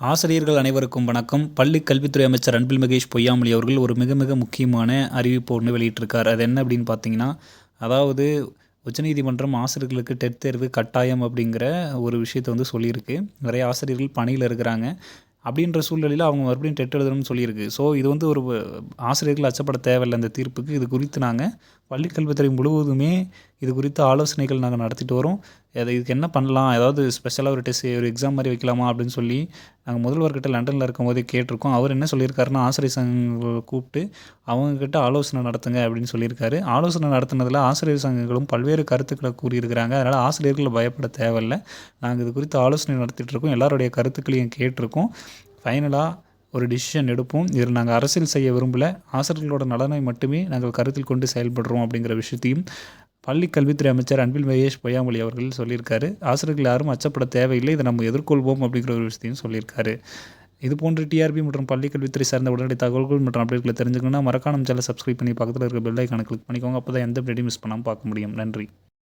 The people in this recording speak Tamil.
ஆசிரியர்கள் அனைவருக்கும் வணக்கம். பள்ளி கல்வித்துறை அமைச்சர் அன்பில் மகேஷ் பொய்யாமொழி அவர்கள் ஒரு மிக மிக முக்கியமான அறிவிப்பு ஒன்று வெளியிட்டிருக்கார். அது என்ன அப்படின்னு பார்த்தீங்கன்னா அதாவது உச்சநீதிமன்றம் ஆசிரியர்களுக்கு டெட் தேர்வு கட்டாயம் அப்படிங்கிற ஒரு விஷயத்தை வந்து சொல்லியிருக்கு. நிறைய ஆசிரியர்கள் பணியில் இருக்கிறாங்க. அப்படின்ற சூழ்நிலையில் அவங்க மறுபடியும் டெட் எழுதணும்னு சொல்லியிருக்கு. ஸோ இது வந்து ஒரு ஆசிரியர்கள் அச்சப்பட தேவையில்லை அந்த தீர்ப்புக்கு. இது குறித்து நாங்கள் பள்ளிக்கல்வித்துறை முழுவதுமே இது குறித்து ஆலோசனைகள் நாங்கள் நடத்திட்டு வரோம். அது இதுக்கு என்ன பண்ணலாம்? ஏதாவது ஸ்பெஷலாக ஒரு டெஸ்ட் ஒரு எக்ஸாம் மாதிரி வைக்கலாமா அப்படின்னு சொல்லி நாங்கள் முதல்வர்கிட்ட லண்டனில் இருக்கும்போது கேட்டிருக்கோம். அவர் என்ன சொல்லியிருக்காருன்னா ஆசிரியர் சங்கங்களை கூப்பிட்டு அவங்கக்கிட்ட ஆலோசனை நடத்துங்க அப்படின்னு சொல்லியிருக்காரு. ஆலோசனை நடத்துனதில் ஆசிரியர் சங்கங்களும் பல்வேறு கருத்துக்களை கூறியிருக்கிறாங்க. அதனால் ஆசிரியர்கள் பயப்பட தேவையில்லை. நாங்கள் இது குறித்து ஆலோசனை நடத்திட்டு இருக்கோம். எல்லாருடைய கருத்துக்களையும் கேட்டிருக்கோம். ஃபைனலாக ஒரு டிசிஷன் எடுப்போம். இதில் நாங்கள் அரசியல் செய்ய விரும்பலை. ஆசிரியர்களோட நலனை மட்டுமே நாங்கள் கருத்தில் கொண்டு செயல்படுறோம் அப்படிங்கிற விஷயத்தையும் பள்ளி கல்வித்துறை அமைச்சர் அன்பில் மகேஷ் பொய்யாமொழி அவர்கள் சொல்லியிருக்காரு ஆசிரியர்கள் யாரும் அச்சப்பட தேவையில்லை இதை நம்ம எதிர்கொள்வோம் அப்படிங்கிற ஒரு விஷயத்தையும் சொல்லியிருக்காரு. இது போன்ற டிஆர்பி மற்றும் பள்ளி கல்வித்துறை சார்ந்த உடனடி தகவல்கள் மற்றும் அப்டேட்களை தெரிஞ்சுக்கணும்னா மறக்காம சேனல் சப்ஸ்கிரைப் பண்ணி பக்கத்தில் இருக்க பெல் கணக்கு கிளிக் பண்ணிக்கோங்க. அப்போ தான் எந்த அப்டேட்டையும் மிஸ் பண்ணாமல் பார்க்க முடியும். நன்றி.